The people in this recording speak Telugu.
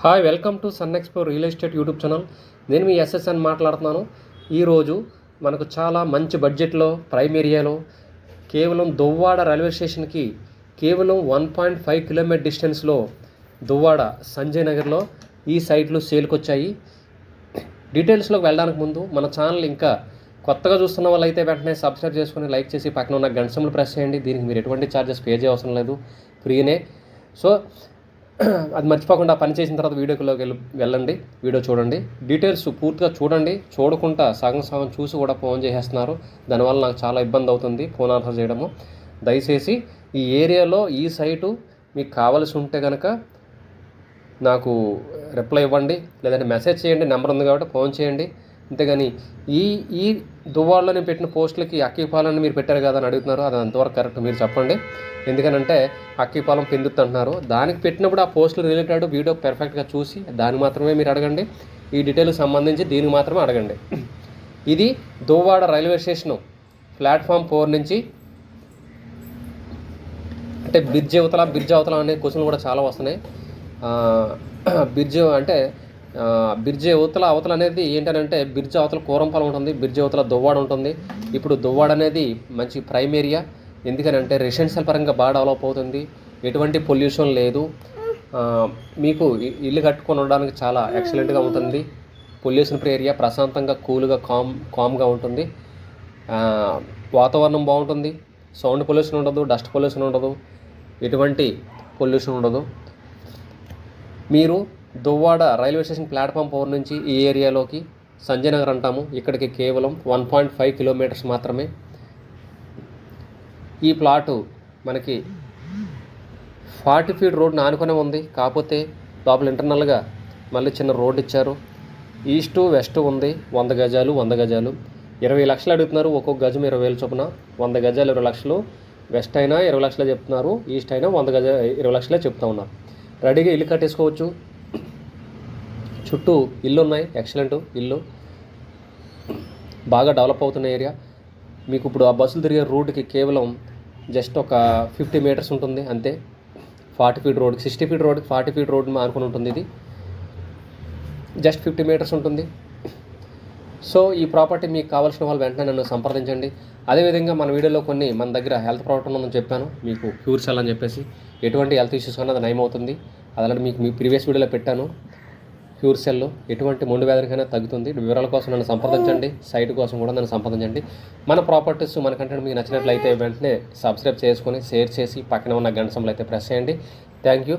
Hi welcome to Sun Expo real estate YouTube channel నేను మీ ఎస్ఎస్ఎన్ మాట్లాడుతున్నాను. ఈరోజు మనకు చాలా మంచి బడ్జెట్లో ప్రైమ్ ఏరియాలో కేవలం దువ్వాడ రైల్వే స్టేషన్కి కేవలం వన్ పాయింట్ ఫైవ్ కిలోమీటర్ డిస్టెన్స్లో దువ్వాడ సంజయ్ నగర్లో ఈ సైట్లు సేల్కి వచ్చాయి డీటెయిల్స్లోకి వెళ్ళడానికి ముందు మన ఛానల్ ఇంకా కొత్తగా చూస్తున్న వాళ్ళైతే వెంటనే సబ్స్క్రైబ్ చేసుకుని లైక్ చేసి పక్కన ఉన్న గంట ప్రెస్ చేయండి. దీనికి మీరు ఎటువంటి ఛార్జెస్ పే చేయవసరం లేదు. ఫ్రీనే సో అది మర్చిపోకుండా పని చేసిన తర్వాత వీడియోలోకి వెళ్ళి వెళ్ళండి వీడియో చూడండి. డీటెయిల్స్ పూర్తిగా చూడండి చూడకుండా సగం సగం చూసి కూడా ఫోన్ చేసేస్తున్నారు. దానివల్ల నాకు చాలా ఇబ్బంది అవుతుంది ఫోన్ ఆన్సర్ చేయడము. దయచేసి ఈ ఏరియాలో ఈ సైటు మీకు కావలసి ఉంటే కనుక నాకు రిప్లై ఇవ్వండి లేదంటే మెసేజ్ చేయండి నెంబర్ ఉంది కాబట్టి ఫోన్ చేయండి. అంతేగాని ఈ ఈ దువ్వాళ్ళని పెట్టిన పోస్టులకి అక్కిపాలని మీరు పెట్టారు కదా అని అడుగుతున్నారు. అది అంతవరకు కరెక్ట్. మీరు చెప్పండి. ఎందుకనంటే అక్కిపాలెం పెందుతుంటున్నారు దానికి పెట్టినప్పుడు ఆ పోస్టులు రిలేటెడ్ వీడియో పెర్ఫెక్ట్గా చూసి దాన్ని మాత్రమే మీరు అడగండి. ఈ డీటెయిల్కి సంబంధించి దీనికి మాత్రమే అడగండి. ఇది Duvvada railway station platform four నుంచి అంటే బ్రిడ్జ్ అవతల బ్రిడ్జ్ అవతల అనే క్వశ్చన్లు కూడా చాలా వస్తున్నాయి. బ్రిడ్జ్ అంటే ఆ, అవతల అవతల అనేది ఏంటంటే బ్రిడ్జ్ అవతల కూరంపాలెం ఉంటుంది బ్రిడ్జ్ అవతల దువ్వాడ ఉంటుంది. ఇప్పుడు దువ్వాడ అనేది మంచి ప్రైమ్ ఏరియా. ఎందుకనంటే రెసిడెన్షియల్ పరంగా బాగా డెవలప్ అవుతుంది. ఎటువంటి పొల్యూషన్ లేదు. మీకు ఇల్లు కట్టుకొని ఉండడానికి చాలా ఎక్సలెంట్గా ఉంటుంది. పొల్యూషన్ ఫ్రీ ఏరియా ప్రశాంతంగా కూల్గా కామ్ కామ్గా ఉంటుంది. వాతావరణం బాగుంటుంది. సౌండ్ పొల్యూషన్ ఉండదు డస్ట్ పొల్యూషన్ ఉండదు. ఎటువంటి పొల్యూషన్ ఉండదు. మీరు Duvvada railway station platform four నుంచి ఈ ఏరియాలోకి సంజయ్ నగర్ అంటాము. ఇక్కడికి కేవలం వన్ పాయింట్ ఫైవ్ కిలోమీటర్స్ మాత్రమే. ఈ ప్లాటు మనకి ఫార్టీ ఫీట్ రోడ్ ఆనుకునే ఉంది. కాకపోతే లోపల ఇంటర్నల్గా మళ్ళీ చిన్న రోడ్ ఇచ్చారు. ఈస్టు వెస్ట్ ఉంది. వంద గజాలు వంద గజాలు. ఇరవై లక్షలు అడుగుతున్నారు. ఒక్కొక్క గజం ఇరవై వేలు చొప్పున. వంద గజాలు ఇరవై లక్షలు. వెస్ట్ అయినా ఇరవై లక్షలే చెప్తున్నారు. ఈస్ట్ అయినా వంద గజ ఇరవై లక్షలే చెప్తా ఉన్నారు. రెడీగా ఇల్లు కట్టేసుకోవచ్చు. చుట్టూ ఇల్లు ఉన్నాయి ఎక్సలెంట్ ఇల్లు. బాగా డెవలప్ అవుతున్న ఏరియా మీకు ఇప్పుడు ఆ బస్సులు తిరిగే రూట్కి కేవలం జస్ట్ ఒక ఫిఫ్టీ మీటర్స్ ఉంటుంది అంతే. ఫార్టీ ఫీట్ రోడ్కి సిక్స్టీ ఫీట్ రోడ్కి ఫార్టీ ఫీట్ రోడ్ అనుకుని ఉంటుంది ఇది. జస్ట్ ఫిఫ్టీ మీటర్స్ ఉంటుంది. సో ఈ ప్రాపర్టీ మీకు కావాల్సిన వాళ్ళు వెంటనే నన్ను సంప్రదించండి. అదేవిధంగా మన వీడియోలో కొన్ని మన దగ్గర హెల్త్ ప్రోడక్ట్ ఉందని చెప్పాను. మీకు క్యూర్ సెల్ అని చెప్పేసి ఎటువంటి హెల్త్ ఇష్యూస్ అన్నది నయం అవుతుంది అదే మీకు మీ ప్రీవియస్ వీడియోలో పెట్టాను. క్యూర్ సెల్ ఎటువంటి మొండు వ్యాధికైనా తగ్గుతుంది. వివరాల కోసం నన్ను సంప్రదించండి. సైట్ కోసం కూడా నన్ను సంప్రదించండి. మన ప్రాపర్టీస్ మన కంటెంట్ మీకు నచ్చినట్లయితే వెంటనే సబ్స్క్రైబ్ చేసుకొని షేర్ చేసి పక్కన ఉన్న గంట అయితే ప్రెస్ చేయండి. Thank you.